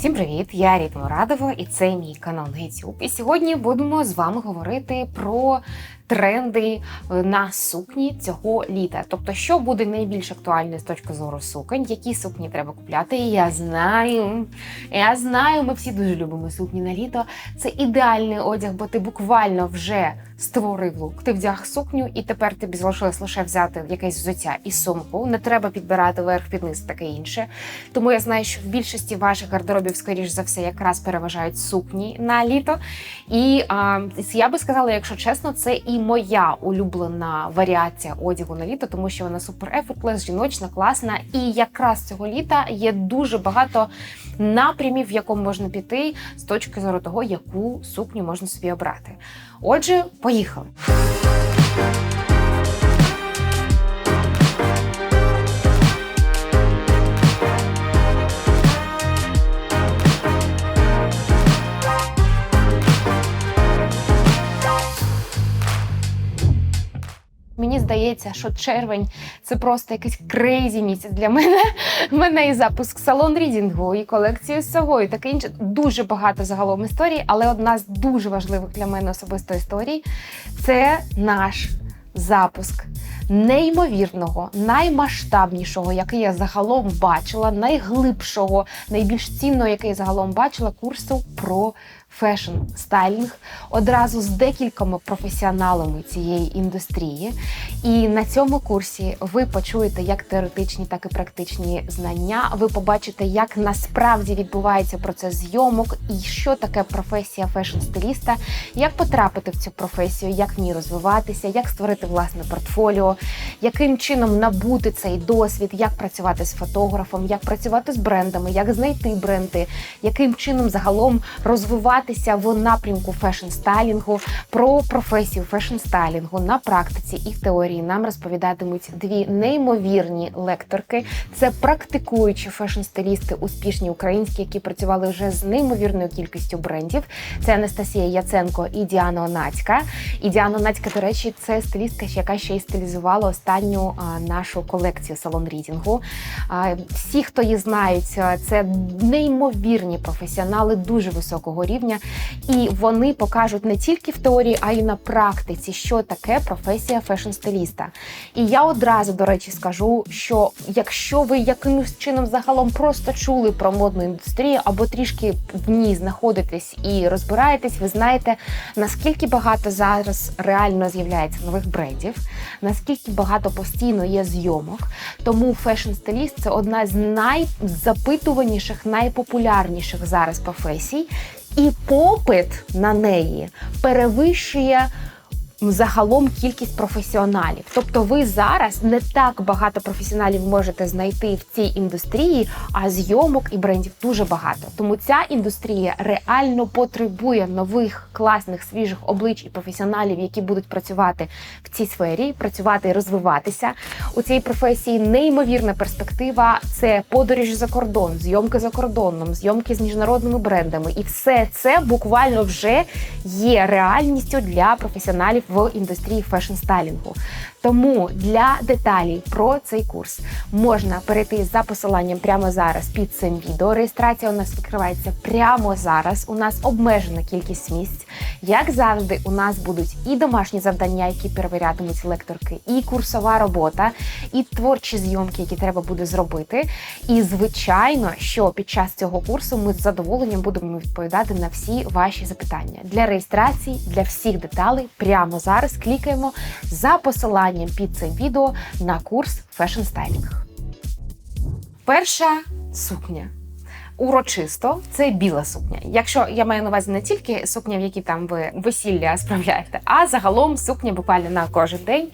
Всім привіт! Я Ріта Мурадова і це мій канал на YouTube. І сьогодні будемо з вами говорити про тренди на сукні цього літа. Тобто, що буде найбільш актуальне з точки зору суконь, які сукні треба купляти. Я знаю, я знаю, ми всі дуже любимо сукні на літо. Це ідеальний одяг, бо ти буквально вже створив лук. Ти вдяг сукню, і тепер тобі залишилось лише взяти якесь взуття і сумку. Не треба підбирати верх під низ, таке інше. Тому я знаю, що в більшості ваших гардеробів, скоріш за все, якраз переважають сукні на літо. І а, я би сказала, якщо чесно, це і моя улюблена варіація одягу на літо, тому що вона супер ефортлес, жіночна, класна. І якраз цього літа є дуже багато напрямів, в якому можна піти з точки зору того, яку сукню можна собі обрати. Отже, поїхали. Мені здається, що червень це просто якийсь крейзі місяць для мене. У мене і запуск салон рідінгу, і колекцію з собою, таке інше. Дуже багато загалом історій, але одна з дуже важливих для мене особисто історій це наш запуск неймовірного, наймасштабнішого, який я загалом бачила, найглибшого, найбільш цінного, який я загалом бачила, курсу про фешн стайлінг одразу з декількома професіоналами цієї індустрії. І на цьому курсі ви почуєте як теоретичні, так і практичні знання. Ви побачите, як насправді відбувається процес зйомок і що таке професія фешн-стиліста, як потрапити в цю професію, як в ній розвиватися, як створити власне портфоліо, яким чином набути цей досвід, як працювати з фотографом, як працювати з брендами, як знайти бренди, яким чином загалом розвиватися в напрямку фешн-стайлінгу, про професію фешн-стайлінгу на практиці і в теорії нам розповідатимуть дві неймовірні лекторки. Це практикуючі фешн-стилісти, успішні українські, які працювали вже з неймовірною кількістю брендів. Це Анастасія Яценко і Діана Онацька. І Діана Онацька, до речі, це стилістка, яка ще й стилізувала останню нашу колекцію салон рідінгу. Всі, хто її знають, це неймовірні професіонали дуже високого рівня, і вони покажуть не тільки в теорії, а й на практиці, що таке професія фешн-стиліста. І я одразу, до речі, скажу, що якщо ви якимось чином загалом просто чули про модну індустрію або трішки в ній знаходитесь і розбираєтесь, ви знаєте, наскільки багато зараз реально з'являється нових брендів, наскільки багато постійно є зйомок. Тому фешн-стиліст це одна з найзапитуваніших, найпопулярніших зараз професій, і попит на неї перевищує. Загалом кількість професіоналів, тобто ви зараз не так багато професіоналів можете знайти в цій індустрії, а зйомок і брендів дуже багато. Тому ця індустрія реально потребує нових класних свіжих облич і професіоналів, які будуть працювати в цій сфері, працювати і розвиватися у цій професії. Неймовірна перспектива це подорожі за кордон, зйомки за кордоном, зйомки з міжнародними брендами, і все це буквально вже є реальністю для професіоналів в індустрії фешн-стайлінгу. Тому для деталей про цей курс можна перейти за посиланням прямо зараз під цим відео. Реєстрація у нас відкривається прямо зараз. У нас обмежена кількість місць. Як завжди, у нас будуть і домашні завдання, які перевірятимуть лекторки, і курсова робота, і творчі зйомки, які треба буде зробити. І звичайно, що під час цього курсу ми з задоволенням будемо відповідати на всі ваші запитання для реєстрації, для всіх деталей. Прямо зараз клікаємо за посиланням під цим відео на курс Fashion Styling. Перша сукня. Урочисто це біла сукня. Якщо я маю на увазі не тільки сукня, в якій там ви весілля справляєте, а загалом сукня буквально на кожен день.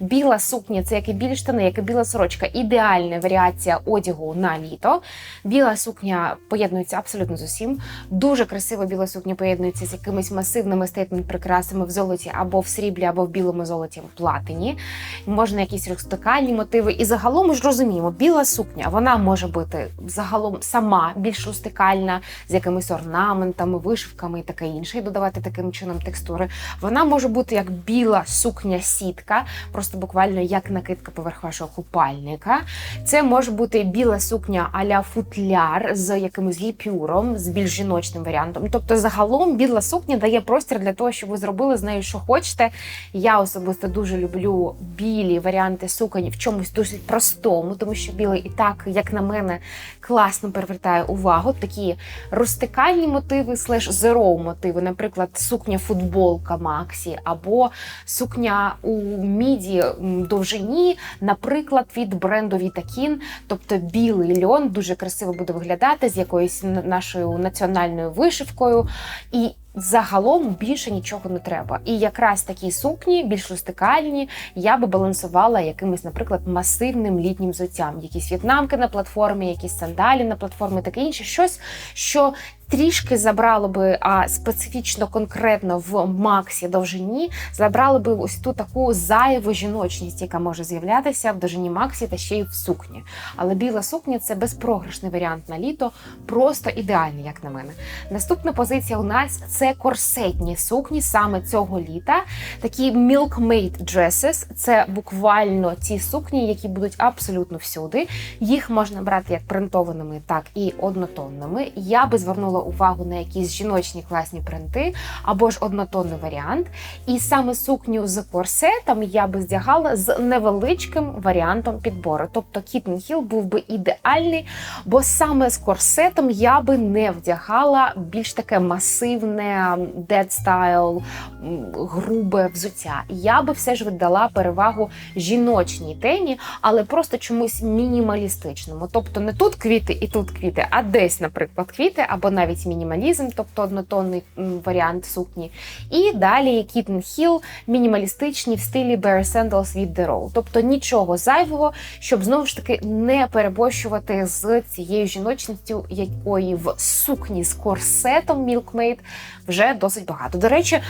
Біла сукня це як і білі штани, як і біла сорочка. Ідеальна варіація одягу на літо. Біла сукня поєднується абсолютно з усім. Дуже красива біла сукня поєднується з якимись масивними стейтмент-прикрасами в золоті або в сріблі, або в білому золоті в платині. Можна якісь рукстокальні мотиви. І загалом ми ж розуміємо, біла сукня вона може бути загалом сама більш рустикальна, з якимись орнаментами, вишивками і таке інше, і додавати таким чином текстури. Вона може бути як біла сукня сітка, просто буквально як накидка поверх вашого купальника. Це може бути біла сукня а-ля футляр з якимось гіпюром, з більш жіночним варіантом. Тобто, загалом біла сукня дає простір для того, щоб ви зробили з нею, що хочете. Я особисто дуже люблю білі варіанти суконь в чомусь досить простому, тому що білий і так, як на мене, класно привертає увагу. Такі розтикальні мотиви, слеш зероу мотиви, наприклад, сукня футболка Максі, або сукня у міді довжині, наприклад, від бренду Вітакін, тобто білий льон дуже красиво буде виглядати з якоюсь нашою національною вишивкою. І загалом більше нічого не треба. І якраз такі сукні, більш рустикальні, я би балансувала якимось, наприклад, масивним літнім взуттям. Якісь в'єтнамки на платформі, якісь сандалі на платформі, таке інше, щось, що. Трішки забрало би, а специфічно конкретно в Максі довжині, забрало би ось ту таку зайву жіночність, яка може з'являтися в довжині Максі та ще й в сукні. Але біла сукня це безпрограшний варіант на літо, просто ідеальний, як на мене. Наступна позиція у нас це корсетні сукні саме цього літа. Такі milkmaid dresses – це буквально ті сукні, які будуть абсолютно всюди. Їх можна брати як принтованими, так і однотонними. Я би звернула увагу на якісь жіночні класні принти або ж однотонний варіант. І саме сукню з корсетом я би здягала з невеличким варіантом підбору. Тобто Kitten Hill був би ідеальний, бо саме з корсетом я би не вдягала більш таке масивне style, грубе взуття. Я би все ж віддала перевагу жіночній темі, але просто чомусь мінімалістичному. Тобто не тут квіти і тут квіти, а десь, наприклад, квіти, або навіть мінімалізм, тобто однотонний варіант сукні. І далі Kitten Hill мінімалістичні в стилі Bare Sandals від The Row. Тобто нічого зайвого, щоб знову ж таки не перебощувати з цією жіночністю, якої в сукні з корсетом Milkmaid вже досить багато. До речі,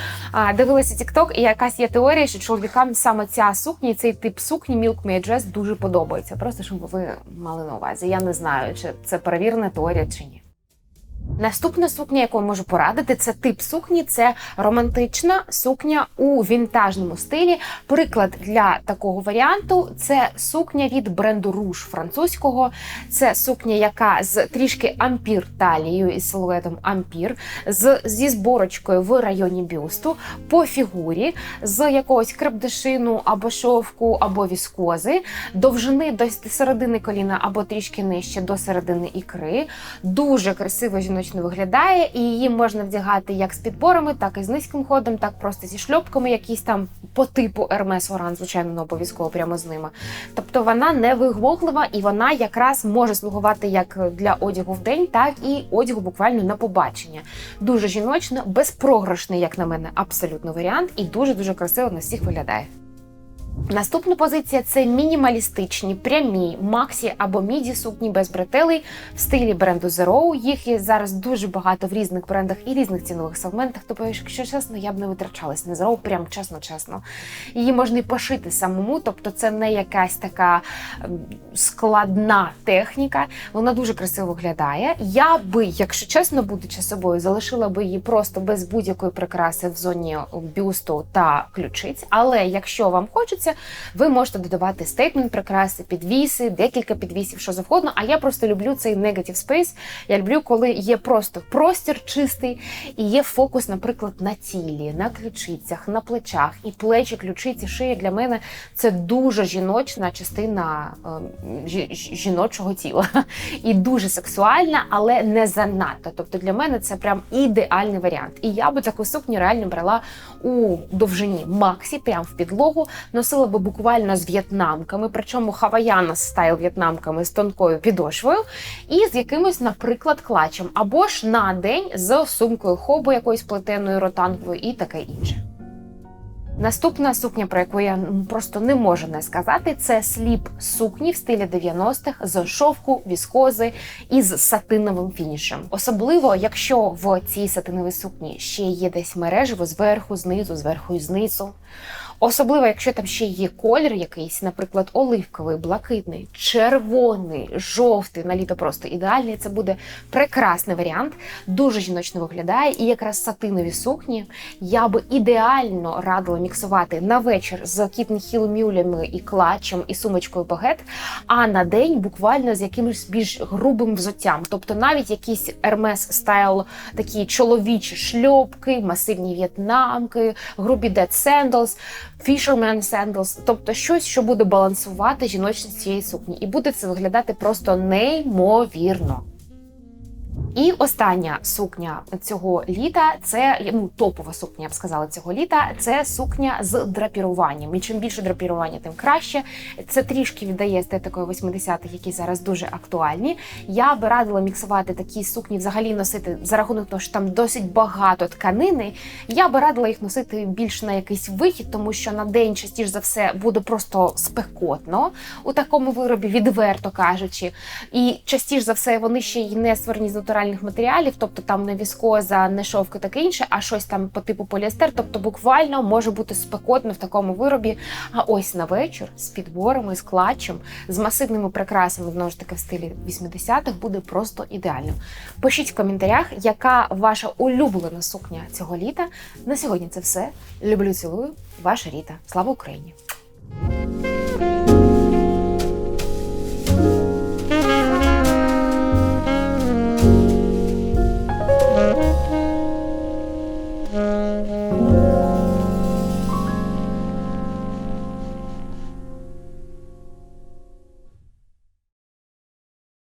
дивилася TikTok, і якась є теорія, що чоловікам саме ця сукня, цей тип сукні Milkmaid Dress дуже подобається. Просто щоб ви мали на увазі. Я не знаю, чи це перевірена теорія чи ні. Наступна сукня, яку я можу порадити, це тип сукні, це романтична сукня у вінтажному стилі. Приклад для такого варіанту це сукня від бренду Rouge французького. Це сукня, яка з трішки ампір талією і силуетом ампір, з, зі зборочкою в районі бюсту, по фігурі, з якогось крепдешину або шовку, або віскози, довжини до середини коліна або трішки нижче до середини ікри. Дуже красиво жіночно виглядає, і її можна вдягати як з підборами, так і з низьким ходом, так просто зі шльопками, якісь там по типу Hermes Oran, звичайно, не обов'язково прямо з ними. Тобто вона не виглоглива і вона якраз може слугувати як для одягу в день, так і одягу буквально на побачення. Дуже жіночно, безпрограшний, як на мене, абсолютно варіант, і дуже дуже красиво на всіх виглядає. Наступна позиція це мінімалістичні, прямі максі або міді сукні без бретелей в стилі бренду Zero. Їх є зараз дуже багато в різних брендах і різних цінових сегментах. Тобто, якщо чесно, я б не витрачалась на Zero, прям чесно-чесно. Її можна і пошити самому, тобто це не якась така ем, складна техніка. Вона дуже красиво виглядає. Я би, якщо чесно, будучи собою, залишила би її просто без будь-якої прикраси в зоні бюсту та ключиць. Але якщо вам хочеться, ви можете додавати стейтмент прикраси, підвіси, декілька підвісів, що завгодно. А я просто люблю цей negative space. Я люблю, коли є просто простір чистий і є фокус, наприклад, на тілі, на ключицях, на плечах і плечі, ключиці, шиї для мене це дуже жіночна частина е, жі- жіночого тіла і дуже сексуальна, але не занадто. Тобто для мене це прям ідеальний варіант. І я би таку сукню реально брала у довжині Максі, прям в підлогу, носила би буквально з в'єтнамками, причому хаваяна стайл в'єтнамками з тонкою підошвою, і з якимось, наприклад, клачем, або ж на день з сумкою хобу якоюсь плетеною ротанговою і таке інше. Наступна сукня, про яку я ну, просто не можу не сказати, це сліп сукні в стилі 90-х з шовку, віскози і з сатиновим фінішем. Особливо, якщо в цій сатиновій сукні ще є десь мережево зверху, знизу, зверху і знизу. Особливо, якщо там ще є колір якийсь, наприклад, оливковий, блакитний, червоний, жовтий на літо просто ідеальний. Це буде прекрасний варіант, дуже жіночно виглядає. І якраз сатинові сукні я би ідеально радила міксувати на вечір з кітнхіл мюлями і клатчем, і сумочкою багет, а на день буквально з якимось більш грубим взуттям. Тобто навіть якісь Hermes стайл, такі чоловічі шльопки, масивні в'єтнамки, грубі dead sandals, fisherman sandals, тобто щось, що буде балансувати жіночність цієї сукні, і буде це виглядати просто неймовірно. І остання сукня цього літа це ну, топова сукня, я б сказала, цього літа. Це сукня з драпіруванням. І чим більше драпірування, тим краще. Це трішки віддає естетикою 80-х, які зараз дуже актуальні. Я би радила міксувати такі сукні, взагалі носити за рахунок того, що там досить багато тканини. Я би радила їх носити більш на якийсь вихід, тому що на день частіше за все буде просто спекотно у такому виробі, відверто кажучи. І частіше за все вони ще й не створені з натуральних матеріалів, тобто там не віскоза, не шовк і таке інше, а щось там по типу поліестер. Тобто буквально може бути спекотно в такому виробі. А ось на вечір з підборами, з клатчем, з масивними прикрасами, знову ж таки в стилі 80-х буде просто ідеально. Пишіть в коментарях, яка ваша улюблена сукня цього літа. На сьогодні це все. Люблю, цілую, ваша Ріта. Слава Україні!